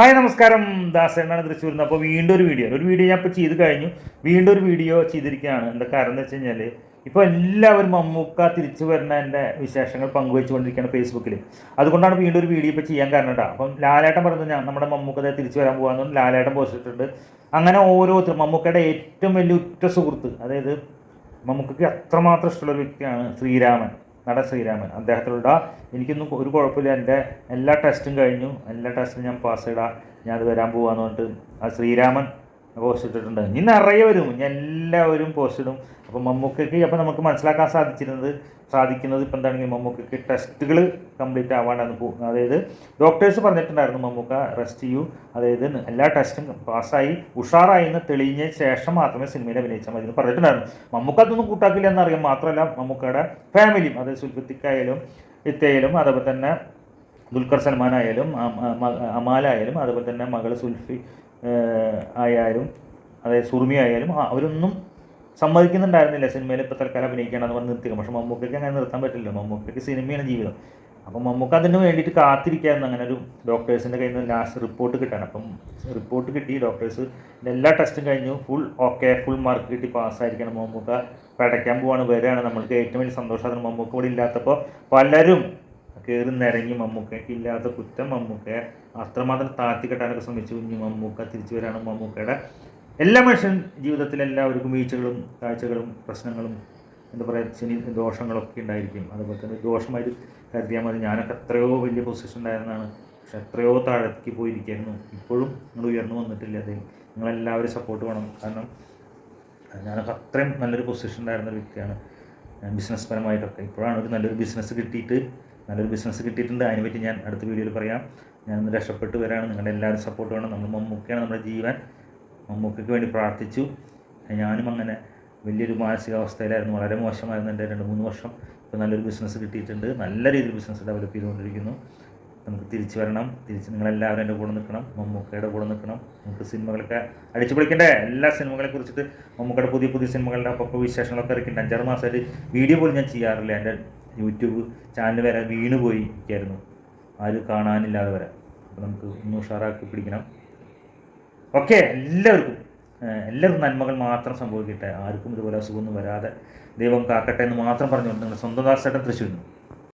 Hi നമസ്കാരം. ദാസേണ്ണാണ് തൃശ്ശൂരിൽ നിന്ന് അപ്പോൾ വീണ്ടും ഒരു വീഡിയോ ഒരു വീഡിയോ ഞാൻ ഇപ്പോൾ ചെയ്ത് കഴിഞ്ഞു. വീണ്ടും ഒരു വീഡിയോ ചെയ്തിരിക്കുകയാണ്. എന്താ കാരണം എന്ന് വെച്ച് കഴിഞ്ഞാൽ ഇപ്പോൾ എല്ലാവരും മമ്മൂക്ക തിരിച്ചു വരുന്നതിന്റെ വിശേഷങ്ങൾ പങ്കുവെച്ചുകൊണ്ടിരിക്കുകയാണ് ഫേസ്ബുക്കിൽ അതുകൊണ്ടാണ് വീണ്ടും ഒരു വീഡിയോ ഇപ്പോൾ ചെയ്യാൻ കാരണം കേട്ടോ. അപ്പം ലാലേട്ടൻ പറഞ്ഞു ഞാൻ നമ്മുടെ മമ്മൂക്കത തിരിച്ചു വരാൻ പോകാമെന്ന് ലാലേട്ടൻ പോസ്റ്റിട്ടുണ്ട് അങ്ങനെ ഓരോരുത്തരും മമ്മൂക്കയുടെ ഏറ്റവും വലിയ ഉറ്റ സുഹൃത്ത് അതായത് മമ്മൂക്കയ്ക്ക് അത്രമാത്രം ഇഷ്ടമുള്ള വ്യക്തിയാണ് ശ്രീരാമൻ. നടൻ ശ്രീരാമൻ. അദ്ദേഹത്തിലുള്ള എനിക്കൊന്നും ഒരു കുഴപ്പമില്ല. എന്റെ എല്ലാ ടെസ്റ്റും കഴിഞ്ഞു. എല്ലാ ടെസ്റ്റും ഞാൻ പാസ് ചെയ്താൽ ഞാൻ വരാൻ പോകാന്ന് പറഞ്ഞിട്ട് ആ ശ്രീരാമൻ പോസ്റ്റ് ഇട്ടിട്ടുണ്ട്. ഇനി നിറയെ വരും. ഇനി എല്ലാവരും പോസ്റ്റ് ഇടും. അപ്പോൾ മമ്മൂക്കയ്ക്ക് അപ്പോൾ നമുക്ക് മനസ്സിലാക്കാൻ സാധിച്ചിരുന്നത് സാധിക്കുന്നത് ഇപ്പം എന്താണെങ്കിൽ മമ്മൂക്കയ്ക്ക് ടെസ്റ്റുകൾ കംപ്ലീറ്റ് ആവാണ്ടാണ് പോ അതായത് ഡോക്ടേഴ്സ് പറഞ്ഞിട്ടുണ്ടായിരുന്നു മമ്മൂക്ക റെസ്റ്റ് ചെയ്യൂ അതായത് എല്ലാ ടെസ്റ്റും പാസ്സായി ഉഷാറായി എന്ന് തെളിഞ്ഞ ശേഷം മാത്രമേ സിനിമയിൽ അഭിനയിച്ചാൽ മതി എന്ന് പറഞ്ഞിട്ടുണ്ടായിരുന്നു. മമ്മൂക്ക അതൊന്നും കൂട്ടാക്കില്ല എന്നറിയാം മാത്രമല്ല മമ്മൂക്കയുടെ ഫാമിലിയും അതായത് സുൽഫത്തിക്കായാലും ഇത്തയിലും അതുപോലെ തന്നെ ദുൽഖർ സൽമാൻ ആയാലും അമാലായാലും അതുപോലെ തന്നെ മകൾ സുൽഫി ആയാലും അതായത് സുർമി ആയാലും അവരൊന്നും സമ്മതിക്കുന്നുണ്ടായിരുന്നില്ല സിനിമയിൽ ഇപ്പോൾ തൽക്കാലം അഭിനയിക്കണമെന്ന് പറഞ്ഞ് നിർത്തിക്കും പക്ഷേ മമ്മൂക്കയ്ക്ക് അങ്ങനെ നിർത്താൻ പറ്റില്ല മമ്മൂക്കയ്ക്ക് സിനിമയാണ് ജീവിതം. അപ്പം മമ്മൂക്ക അതിന് വേണ്ടിയിട്ട് കാത്തിരിക്കുകയായിരുന്നു അങ്ങനെ ഒരു ഡോക്ടേഴ്സിന്റെ കയ്യിൽ നിന്ന് ലാസ്റ്റ് റിപ്പോർട്ട് കിട്ടാൻ. അപ്പം റിപ്പോർട്ട് കിട്ടി ഡോക്ടേഴ്സ്. എല്ലാ ടെസ്റ്റും കഴിഞ്ഞു. ഫുൾ ഓക്കെ ഫുൾ മാർക്ക് കിട്ടി പാസ്സായിരിക്കണം മമ്മൂക്ക. പടയ്ക്കാൻ പോവാണ്. വരികയാണ്. നമ്മൾക്ക് ഏറ്റവും വലിയ സന്തോഷമാണ് മമ്മൂക്ക ഇവിടെ ഇല്ലാത്തപ്പോൾ പലരും കയറി നിരങ്ങി മമ്മൂക്ക ഇല്ലാത്ത കുറ്റം മമ്മൂക്കയെ. അത്രമാത്രം താഴ്ത്തി കെട്ടാനൊക്കെ ശ്രമിച്ചു കുഞ്ഞു മമ്മൂക്ക തിരിച്ചു വരാണ് മമ്മൂക്കയുടെ. എല്ലാ മനുഷ്യൻ ജീവിതത്തിൽ എല്ലാവർക്കും വീഴ്ചകളും കാഴ്ചകളും പ്രശ്നങ്ങളും എന്താ പറയുക ശനി ദോഷങ്ങളൊക്കെ ഉണ്ടായിരിക്കും. അതുപോലെ തന്നെ ദോഷമായിട്ട് കരുതിയാൽ മതി. ഞാനൊക്കെ എത്രയോ വലിയ പൊസിഷൻ ഉണ്ടായിരുന്നതാണ്. പക്ഷെ എത്രയോ താഴേക്ക് പോയിരിക്കുന്നു. ഇപ്പോഴും നിങ്ങൾ ഉയർന്നു വന്നിട്ടില്ല. അതെ നിങ്ങളെല്ലാവരും സപ്പോർട്ട് വേണം. കാരണം ഞാനൊക്കെ അത്രയും നല്ലൊരു പൊസിഷൻ ഉണ്ടായിരുന്ന വ്യക്തിയാണ്. ബിസിനസ് പരമായിട്ടൊക്കെ. ഇപ്പോഴാണ് ഒരു നല്ലൊരു ബിസിനസ് കിട്ടിയിട്ട് നല്ലൊരു ബിസിനസ് കിട്ടിയിട്ടുണ്ട്. അതിനെപ്പറ്റി ഞാൻ അടുത്ത വീഡിയോയിൽ പറയാം. ഞാൻ ഒന്ന് രക്ഷപ്പെട്ട് വരാണ്. നിങ്ങളുടെ എല്ലാവരും സപ്പോർട്ട് വേണം. നമ്മൾ മമ്മൂക്കയാണ് നമ്മുടെ ജീവൻ. മമ്മൂക്കയ്ക്ക് വേണ്ടി പ്രാർത്ഥിച്ചു. ഞാനും അങ്ങനെ വലിയൊരു മാനസികാവസ്ഥയിലായിരുന്നു. വളരെ മോശമായിരുന്നു എന്റെ രണ്ട് മൂന്ന് വർഷം. ഇപ്പോൾ നല്ലൊരു ബിസിനസ് കിട്ടിയിട്ടുണ്ട്. നല്ല രീതിയിൽ ബിസിനസ് ഡെവലപ്പ് ചെയ്തുകൊണ്ടിരിക്കുന്നു. നമുക്ക് തിരിച്ചു വരണം. തിരിച്ച് നിങ്ങളെല്ലാവരും എന്റെ കൂടെ നിൽക്കണം. മമ്മൂക്കയുടെ കൂടെ നിൽക്കണം. നമുക്ക് സിനിമകളൊക്കെ അടിച്ചു പൊളിക്കണ്ടേ? എല്ലാ സിനിമകളെ കുറിച്ചിട്ട് മമ്മൂക്കയുടെ പുതിയ പുതിയ സിനിമകളുടെ അപ്പോൾ വിശേഷങ്ങളൊക്കെ ഇറക്കിയിട്ടുണ്ട് അഞ്ചാറ് മാസമായിട്ട് വീഡിയോ പോലും ഞാൻ ചെയ്യാറില്ല. എന്റെ യൂട്യൂബ് ചാനൽ വരെ വീണ് പോയി ഇരിക്കായിരുന്നു ആരും കാണാനില്ലാതെ വരെ. അപ്പോൾ നമുക്ക് ഒന്ന് ഉഷാറാക്കി പിടിക്കണം. ഓക്കെ എല്ലാവർക്കും എല്ലാവർക്കും നന്മകൾ മാത്രം സംഭവിക്കട്ടെ. ആർക്കും ഇതുപോലെ അസുഖമൊന്നും വരാതെ ദൈവം കാക്കട്ടെ എന്ന് മാത്രം പറഞ്ഞുകൊണ്ട് നിങ്ങളുടെ സ്വന്തം ദാസേട്ടൻ തൃശ്ശൂരിൽ